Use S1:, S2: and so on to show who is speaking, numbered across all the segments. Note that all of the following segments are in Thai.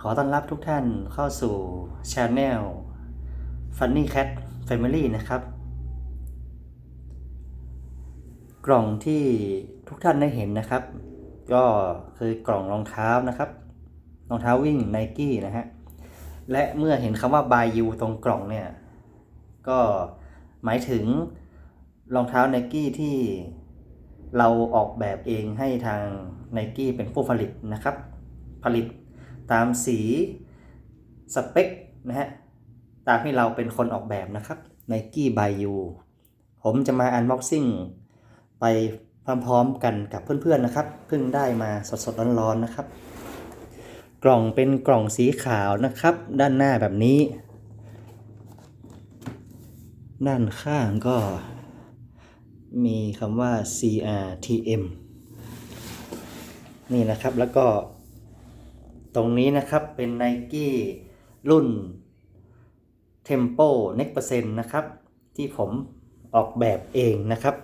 S1: ขอต้อนรับทุกท่านเข้าสู่ช anel Funny Cat Family นะครับ กล่องที่ทุกท่านได้เห็นนะครับ ก็คือกล่องรองเท้านะครับ รองเท้าวิ่ง n i กี้นะฮะ และเมื่อเห็นคำว่า by you ตรงกล่องเนี่ย ก็หมายถึงรองเท้า n i กี้ที่เราออกแบบเองให้ทาง n i กี้เป็นผู้ผลิตนะครับ ผลิต ตามสีสเปคนะฮะตามที่เราเป็นคนออกแบบนะครับ Nike by you ผมจะมา unboxing ไปพร้อมๆกันกับเพื่อนๆนะครับ เพิ่งได้มาสดๆร้อนๆนะครับ กล่องเป็นกล่องสีขาวนะครับ ด้านหน้าแบบนี้ ด้านข้างก็มีคำว่า CRTM นี่นะครับแล้วก็ ตรงนี้นะครับเป็น Nike รุ่น Tempo Next Percent นะครับ ที่ผมออกแบบเองนะครับ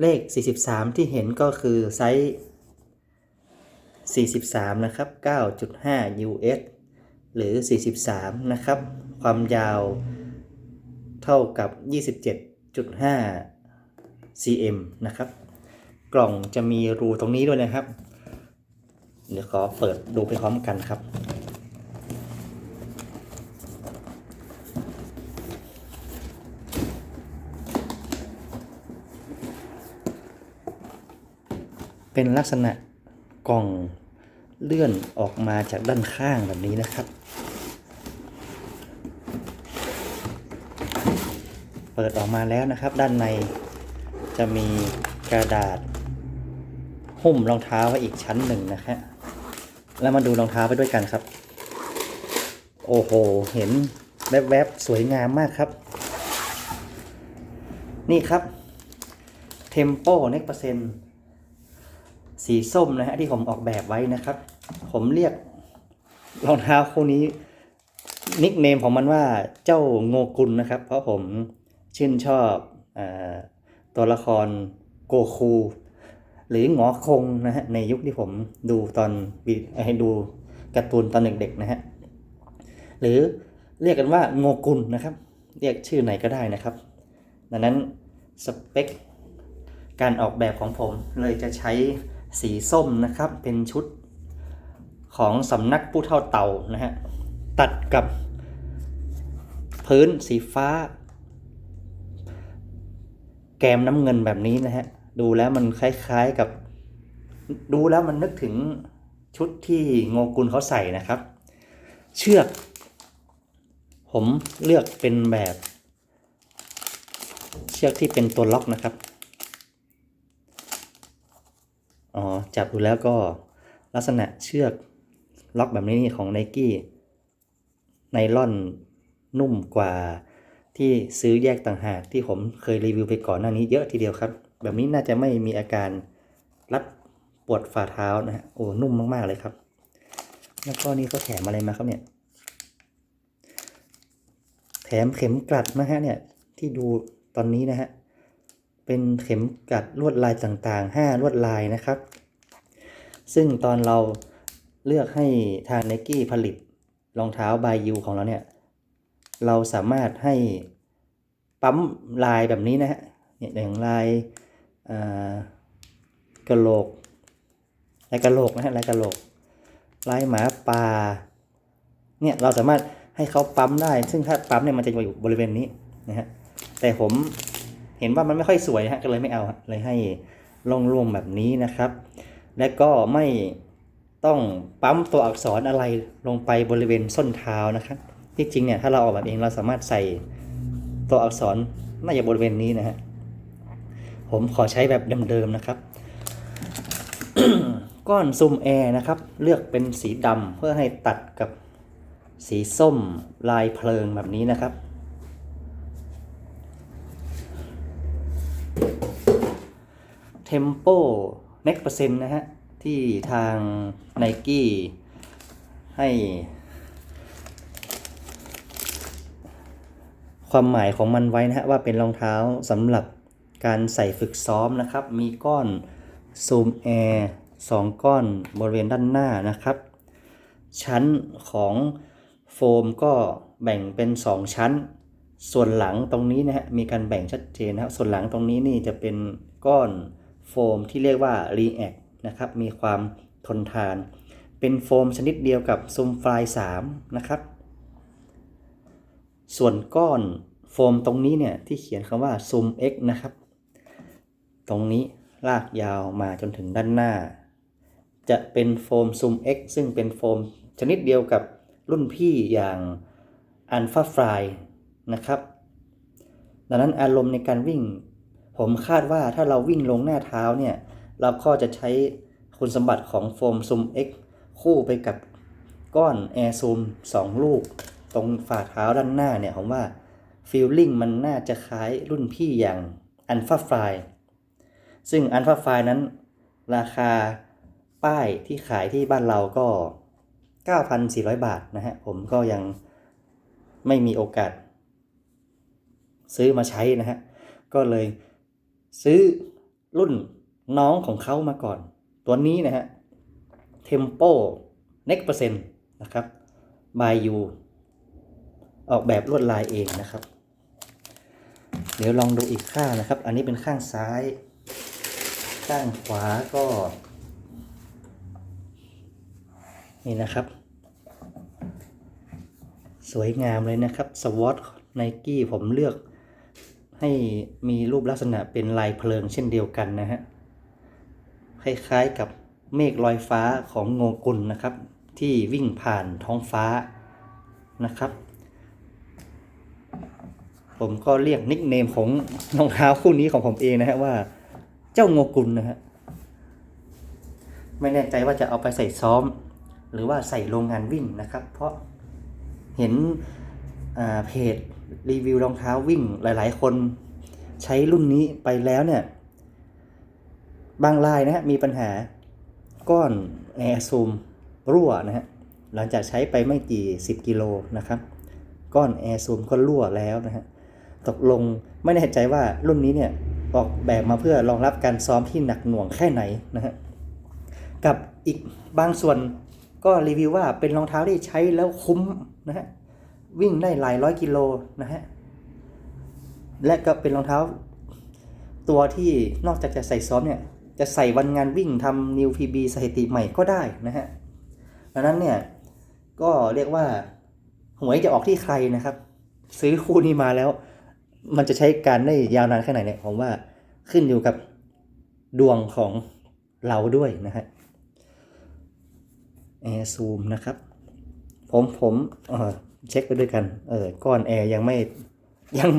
S1: เลข 43 ที่เห็นก็คือไซส์ 43 นะครับ 9.5 US หรือ 43 นะครับ ความยาวเท่ากับ 27.5 cm นะครับ กล่องจะมีรูตรงนี้ด้วยนะครับ เดี๋ยวขอเปิดดูไปพร้อมกันครับ เป็นลักษณะกล่องเลื่อนออกมาจากด้านข้างแบบนี้นะครับ เปิดออกมาแล้วนะครับ ด้านในจะมีกระดาษหุ้มรองเท้าไว้อีกชั้นหนึ่งนะฮะ แล้วมาดูรองเท้าไปด้วยกันครับ โอ้โห เห็นแวบๆ สวยงามมากครับ นี่ครับ Tempo Next Percent สีส้มนะฮะที่ผมออกแบบไว้นะครับ ผมเรียกรองเท้าคู่นี้ นิกเนมของมันว่าเจ้าโงกุลนะครับ เพราะผมชื่นชอบอตัวละครโกคู หรือหงอคงนะฮะในยุคที่ผมดูตอนให้ดูการ์ตูนตอนเด็กๆนะฮะหรือเรียกกันว่าโงกุลนะครับ เรียกชื่อไหนก็ได้นะครับ ดังนั้นสเปคการออกแบบของผมเลยจะใช้สีส้มนะครับ เป็นชุดของสำนักผู้เท่าเต่านะฮะตัดกับพื้นสีฟ้า แกมน้ำเงินแบบนี้นะฮะ ดูแล้วมันคล้ายๆกับ ดูแล้วมันนึกถึงชุดที่โงกุลเขาใส่นะครับ เชือก ผมเลือกเป็นแบบ เชือกที่เป็นตัวล็อกนะครับอ๋อจับดูแล้วก็ลักษณะเชือกล็อกแบบนี้ของ n i กี้ไนล่อนนุ่มกว่าที่ซื้อแยกต่างหากที่ผมเคยรีวิวไปก่อนหน้านี้เยอะทีเดียวครับ แบบนี้น่าจะไม่มีอาการรัดปวดฝ่าเท้านะฮะโอ้นุ่มมากๆเลยครับ แล้วก็นี่ก็แถมอะไรมาครับเนี่ย แถมเข็มกลัดนะฮะเนี่ยที่ดูตอนนี้นะฮะเป็นเข็มกลัดลวดลายต่างๆ 5 ลวดลายนะครับ ซึ่งตอนเราเลือกให้ทาง n i กี้ผลิตรองเท้าบายยูของเราเนี่ย เราสามารถให้ปั๊มลายแบบนี้นะฮะเนี่ยอย่างลาย กระโหลกลายกระโหลกนะฮะลายกระโหลกลายหมาป่าเนี่ยเราสามารถให้เขาปั๊มได้ ซึ่งถ้าปั๊มเนี่ยมันจะอยู่บริเวณนี้นะฮะแต่ผมเห็นว่ามันไม่ค่อยสวยฮะก็เลยไม่เอาเลยให้ล่งๆแบบนี้นะครับ และก็ไม่ต้องปั๊มตัวอักษรอะไรลงไปบริเวณส้นเท้านะครับ ที่จริงเนี่ยถ้าเราออกแบบเองเราสามารถใส่ตัวอักษรน่าจะบริเวณนี้นะฮะ ผมขอใช้แบบเดิมๆนะครับ ก้อนซูมแอร์นะครับ เลือกเป็นสีดำเพื่อให้ตัดกับสีส้มลายเพลิงแบบนี้นะครับ Tempo Next Percent นต์นะฮะ ที่ทาง Nike ให้ความหมายของมันไว้นะฮะว่าเป็นรองเท้าสำหรับ การใส่ฝึกซ้อมนะครับ มีก้อนซูมแอร์สองก้อนบริเวณด้านหน้านะครับ ชั้นของโฟมก็แบ่งเป็น 2 ชั้น ส่วนหลังตรงนี้นะฮะมีการแบ่งชัดเจนนะครับ ส่วนหลังตรงนี้นี่จะเป็นก้อนโฟมที่เรียกว่า React นะครับ มีความทนทาน เป็นโฟมชนิดเดียวกับซุมฟลาย3นะครับ ส่วนก้อนโฟมตรงนี้เนี่ยที่เขียนคำว่า Zoom X นะครับ ตรงนี้ลากยาวมาจนถึงด้านหน้า จะเป็นโฟม Zoom X ซึ่งเป็นโฟมชนิดเดียวกับรุ่นพี่อย่าง Alpha Fly นะครับ ดังนั้นอารมณ์ในการวิ่ง ผมคาดว่าถ้าเราวิ่งลงหน้าเท้าเนี่ย เราก็จะใช้คุณสมบัติของโฟม Zoom X คู่ไปกับก้อน Air Zoom 2ลูก ตรงฝ่าเท้าด้านหน้าเนี่ย ผมว่าฟีลลิ่งมันน่าจะคล้ายรุ่นพี่อย่าง Alpha Fly ซึ่ง Alpha Fly นั้น ราคาป้ายที่ขายที่บ้านเราก็ 9,400 บาทนะฮะ ผมก็ยังไม่มีโอกาส ซื้อมาใช้นะฮะ ก็เลยซื้อรุ่นน้องของเขามาก่อน ตัวนี้นะฮะ Tempo Next Percent นะครับ by you ออกแบบลวดลายเองนะครับ เดี๋ยวลองดูอีกข้างนะครับ อันนี้เป็นข้างซ้าย ข้างขวาก็ นี่นะครับ สวยงามเลยนะครับสวอตไนกี้ผมเลือก ให้มีรูปลักษณะเป็นลายเพลิงเช่นเดียวกันนะฮะ คล้ายๆกับเมฆลอยฟ้าของโงกุลนะครับ ที่วิ่งผ่านท้องฟ้านะครับ ผมก็เรียกนิกเนมของรองเท้าคู่นี้ของผมเองนะฮะว่า เจ้าโงกุลนะฮะไม่แน่ใจว่าจะเอาไปใส่ซ้อม หรือว่าใส่โรงงานวิ่งนะครับ เพราะเห็นเพจรีวิวรองเท้าวิ่งหลาย ๆ คนใช้รุ่นนี้ไปแล้วเนี่ย บางรายนะฮะมีปัญหาก้อนแอร์ซูมรั่วนะฮะหลังจากใช้ไปไม่กี่10กิโลนะครับ ก้อนแอร์ซูมก็รั่วแล้วนะฮะตกลงไม่แน่ใจว่ารุ่นนี้เนี่ย ออกแบบมาเพื่อรองรับการซ้อมที่หนักหน่วงแค่ไหนนะฮะกับอีกบางส่วนก็รีวิวว่าเป็นรองเท้าที่ใช้แล้วคุ้มนะฮะวิ่งได้หลายร้อยกิโลนะฮะและก็เป็นรองเท้า ตัวที่นอกจากจะใส่ซ้อมเนี่ยจะใส่วันงานวิ่งทำนิวพีบีสถิติใหม่ก็ได้นะฮะดังนั้นเนี่ยก็เรียกว่าหวยจะออกที่ใครนะครับ ซื้อคู่นี้มาแล้ว มันจะใช้การได้ยาวนานแค่ไหนเนี่ยผมว่าขึ้นอยู่กับดวงของเราด้วยนะฮะแอร์ซูมนะครับ ผมผมเออเช็คไปด้วยกัน เออก้อนแอร์ยังไม่ยัง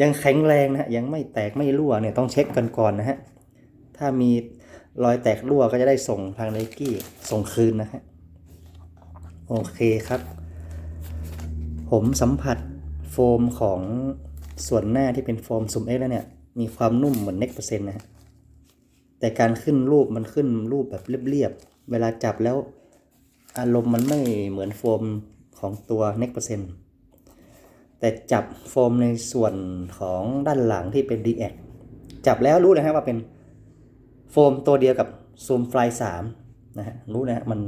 S1: ยังแข็งแรงนะฮะยังไม่แตกไม่รั่วเนี่ยต้องเช็คกันก่อนนะฮะถ้ามีรอยแตกรั่วก็จะได้ส่งทางไนกี้ส่งคืนนะฮะโอเคครับ ผมสัมผัสโฟมของ ส่วนหน้าที่เป็นโฟมซุมเอ็กแล้วเนี่ย มีความนุ่มเหมือนเน็กเปอร์เซ็นต์นะฮะแต่การขึ้นรูปมันขึ้นรูปแบบเรียบๆ เวลาจับแล้วอารมณ์มันไม่เหมือนโฟมของตัว Next Percent แต่จับโฟมในส่วนของด้านหลังที่เป็น d x จับแล้วรู้เลยฮะว่าเป็นโฟมตัวเดียวกับ Zoom Fly 3นะฮะรู้นะฮะมัน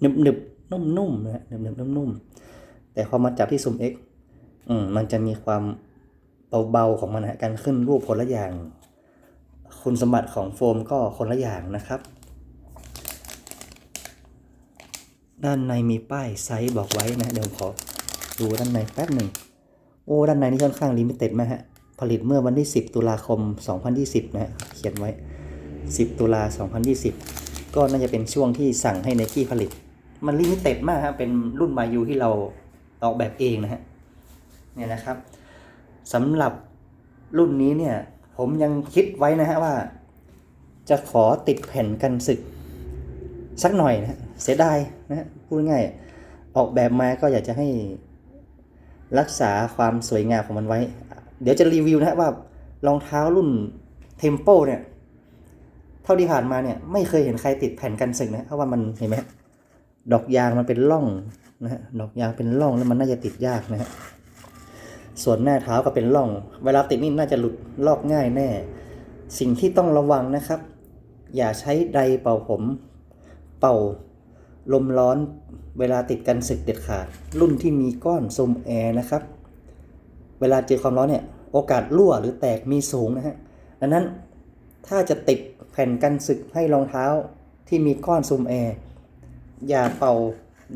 S1: หนึบหนึบๆนุ่มๆนะฮะหนึบหนึบๆนุ่มๆแต่พอมาจับที่ Zoom X อืมมันจะมีความ เบาๆของมันนะฮะการขึ้นรูปคนละอย่าง คุณสมบัติของโฟมก็คนละอย่างนะครับ ด้านในมีป้ายไซส์บอกไว้นะเดี๋ยวผมขอดูด้านในแป๊บหนึ่งโอ้ด้านในนี่ค่อนข้างลิมิเต็ดมากฮะผลิตเมื่อวันที่ 10 ตุลาคม 2020 นะฮะเขียนไว้ 10 ตุลา 2020 ก็น่าจะเป็นช่วงที่สั่งให้ไนกี้ผลิต มันลิมิเต็ดมากฮะเป็นรุ่นมายูที่เราออกแบบเองนะฮะเนี่ยนะครับ สำหรับรุ่นนี้เนี่ย ผมยังคิดไว้นะฮะว่า จะขอติดแผ่นกันศึก สักหน่อยนะเสียดายนะฮะพูดง่ายออกแบบมาก็อยากจะให้รักษาความสวยงามของมันไว้ เดี๋ยวจะรีวิวนะว่ารองเท้ารุ่นเทมโปเนี่ย เท่าที่ผ่านมาเนี่ย ไม่เคยเห็นใครติดแผ่นกันสึกนะเพราะว่ามันเห็นไหมดอกยางมันเป็นร่องนะฮะดอกยางเป็นร่องแล้วมันน่าจะติดยากนะฮะ ส่วนหน้าเท้าก็เป็นร่อง เวลาติดนี่น่าจะหลุดลอกง่ายแน่ สิ่งที่ต้องระวังนะครับ อย่าใช้ไดร์เป่าผม เป่าลมร้อนเวลาติดกันสึกเด็ดขาด รุ่นที่มีก้อนซมแอร์นะครับ เวลาเจอความร้อนเนี่ยโอกาสรั่วหรือแตกมีสูงนะฮะดังนั้นถ้าจะติดแผ่นกันสึกให้รองเท้าที่มีก้อนซมแอร์อย่าเป่า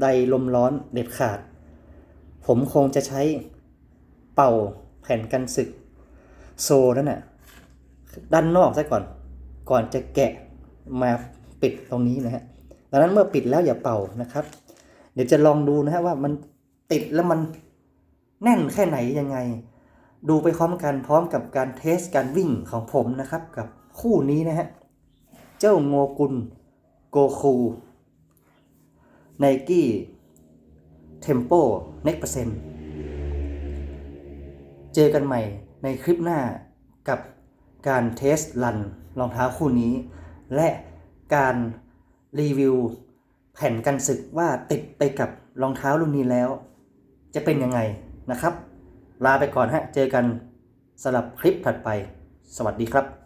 S1: ไดร์ลมร้อนเด็ดขาด ผมคงจะใช้ เป่าแผ่นกันสึก โซนั่นน่ะด้านนอกซะก่อน ก่อนจะแกะมาปิดตรงนี้นะฮะดังนั้นเมื่อปิดแล้วอย่าเป่านะครับ เดี๋ยวจะลองดูนะฮะว่ามันติดแล้วมันแน่นแค่ไหนยังไง ดูไปพร้อมกันพร้อมกับการเทสการวิ่งของผมนะครับ กับคู่นี้นะฮะ เจ้าโงกุลโกคูไนกี้เทมโปเน็กเปอร์เซ็นต์ เจอกันใหม่ในคลิปหน้ากับการเทสลันรองเท้าคู่นี้ และการรีวิวแผ่นกันสึกว่าติดไปกับรองเท้ารุ่นนี้แล้ว จะเป็นยังไงนะครับ ลาไปก่อนฮะ เจอกันสำหรับคลิปถัดไป สวัสดีครับ